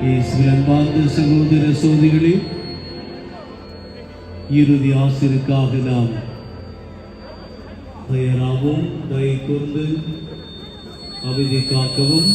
அன்பு சகோதர சோதிகளே இறுதி ஆசிற்காக நாம் தயாராகவும் தயை கூர்ந்து அமைதி காக்கவும்.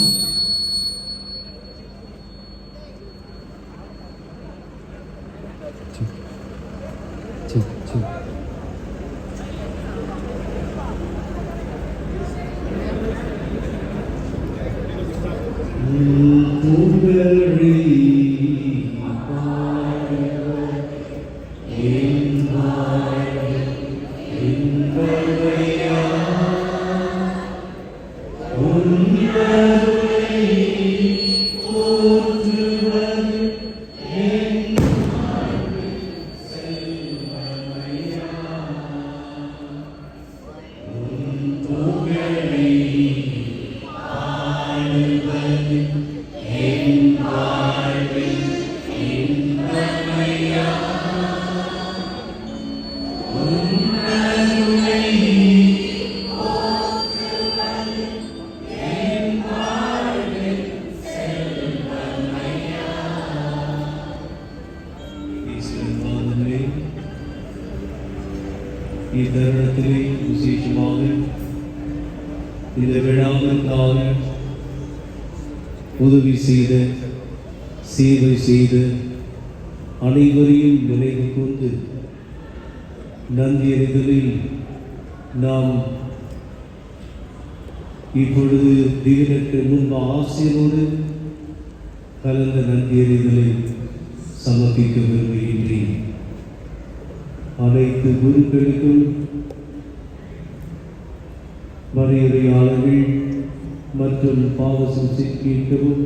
ஈஸ்வரனாலே இத்தருணத்திலே விசேஷமாக இந்த விழாவிற்காக உதவி செய்த சேவை செய்த அனைவரையும் நினைவு கொண்டு நந்தியறிதலில் நாம் இப்பொழுது திடீரென்று முன்பு ஆசிரியரோடு கலந்த நந்தியறிதலை சமர்ப்பிக்க விரும்புகின்றேன். அனைத்து குருக்களுக்கும் வரையறையாளர்கள் மற்றும் பாவசம் கேட்கவும்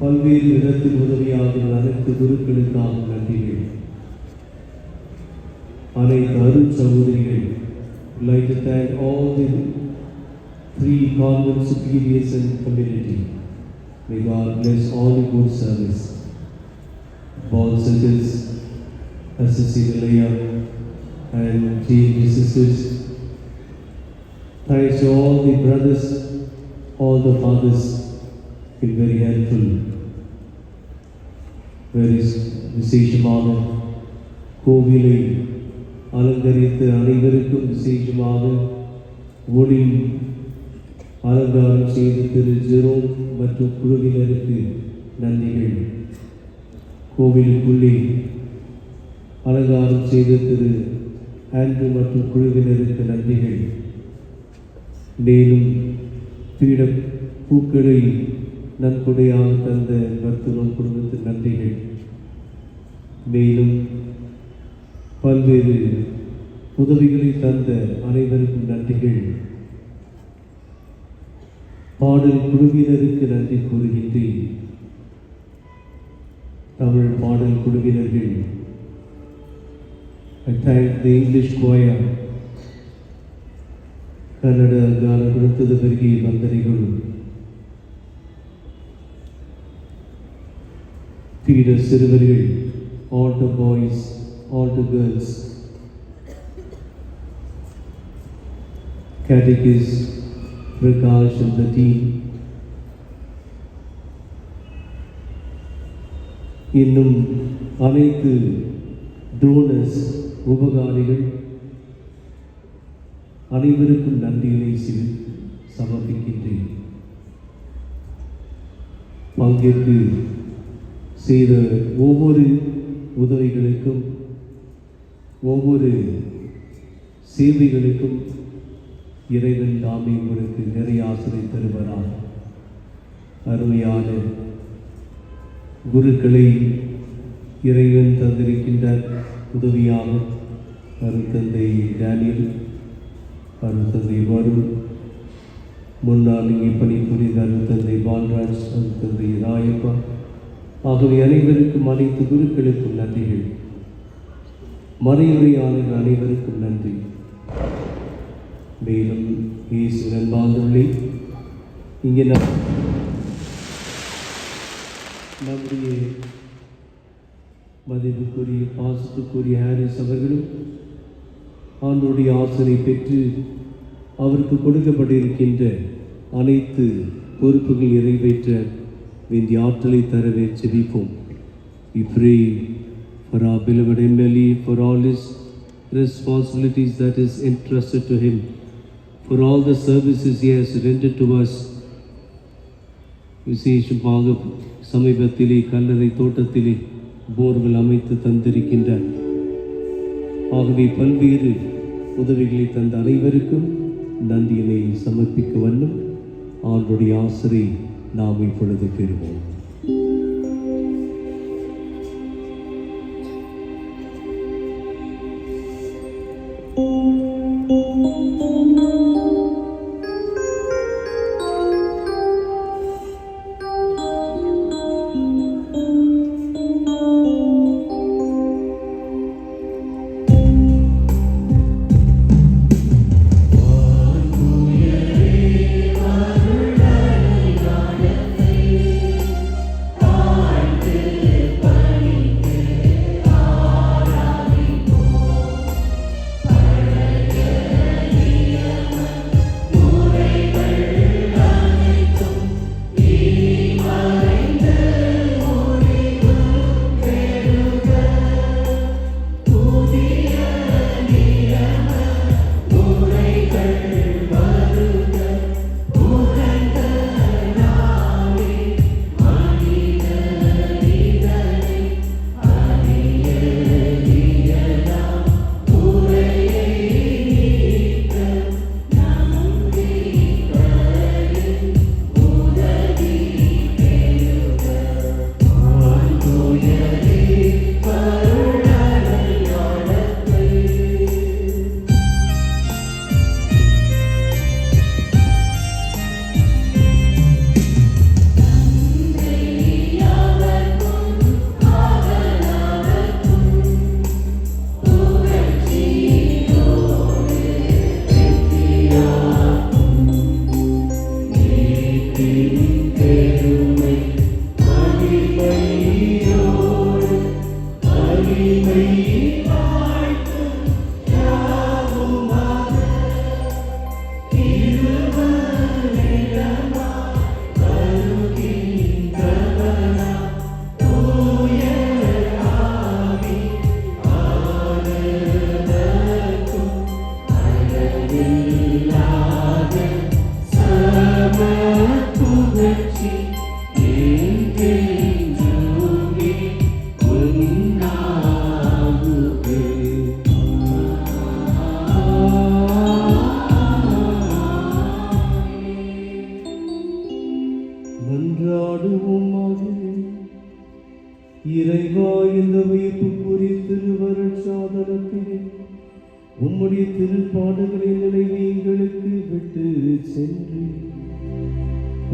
பல்வேறு இடத்தில் உதவியாகும் அனைத்து குருக்களுக்காக நன்றிகள் அனைத்து அருள் சகோதரிகள் like to thank all the three convent superiors and community. May God bless all the good service. Paul Sitters, Assistant Leah, and team sisters. Thanks to all the brothers, all the fathers, feel very helpful. Very விசேஷமாக கோவிலை அலங்கரித்து அனைவருக்கும் விசேஷமாக ஒளி அலங்காரம் செய்து திரு zero மற்றும் குழுவினருக்கு நன்றிகள் கோவிலுக்குள்ளே அலங்காரம் செய்த திரு ஆண்ட்ரூ மற்றும் குழுவினருக்கு நன்றிகள் மேலும் பீட பூக்களை நன்கொடையாக தந்த பக்தரும் குடும்பத்தின் நன்றிகள். மேலும் பல்வேறு உதவிகளை தந்த அனைவருக்கும் நன்றிகள். பாடல் குழுவினருக்கு நன்றி கூறுகின்றேன். தமிழ் பாடல் குழுவினர்கள். I thank the English choir Kannada ಗಾನ ನೃತ್ಯದವರಿಗೆ ವಂದನೆಗಳು peda ಸಿರುವರಿಗಳು all the boys, all the girls, catechist, Prakash and the team, இன்னும் அனைத்து டோனர்ஸ் உபகாரிகள் அனைவருக்கும் நன்றிகளை சிறு சமர்ப்பிக்கின்றேன். பங்கேற்று செய்த ஒவ்வொரு உதவிகளுக்கும் ஒவ்வொரு சேவைகளுக்கும் இறைவன் தாமே உங்களுக்கு நிறைய ஆசிரியை தருவரால் அருமையான குருக்களை இறைவன் தந்திருக்கின்ற உதவியாக அருத்தந்தை டேனியல். அருத்தந்தை வருண் முன்னாள் இங்கே பணிபுரிந்த அருத்தந்தை பால்ராஜ் அருத்தந்தை ராயப்பா. ஆகவே அனைவருக்கும் அனைத்து குருக்களுக்கும் நன்றிகள். மறையுரையாளர்கள் அனைவருக்கும் நன்றி. மேலும் இயேசு நண்பாந்துள்ளே இங்கே நம் நம்முடைய மதிப்புக்குரிய பாசத்துக்குரிய ஹாரிஸ் அவர்களும் ஆண்டுடைய ஆசனை பெற்று அவருக்கு கொடுக்கப்பட்டிருக்கின்ற அனைத்து பொறுப்புகள் நிறைவேற்ற வேண்டிய ஆற்றலை தரவே செபிப்போம் I pray for our beloved Emily, for all his responsibilities that is entrusted to for all the services services he has rendered to விசேஷமாக சமீபத்திலே கல்லறை தோட்டத்திலே போர்வெல் அமைத்து தந்திருக்கின்றன ஆகவே பல்வேறு உதவிகளை தந்த அனைவருக்கும் நன்றியினை சமர்ப்பிக்க வண்ணம் அவருடைய ஆசிரை நாம் இப்பொழுது பெறுவோம்.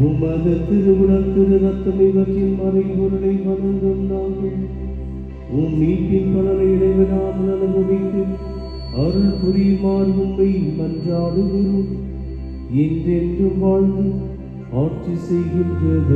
உமது திருவுடல் திரு ரத்தம் இவற்றின் மறைபொருளை வணங்கும் நாங்கள் உம் மீட்பின் பலனை இடைவிடாமல் அனுபவித்து அருள் புரியுமாறு உண்மை மன்றாடுகிறோம். என்றென்றும் வாழ்ந்து ஆட்சி செய்கின்ற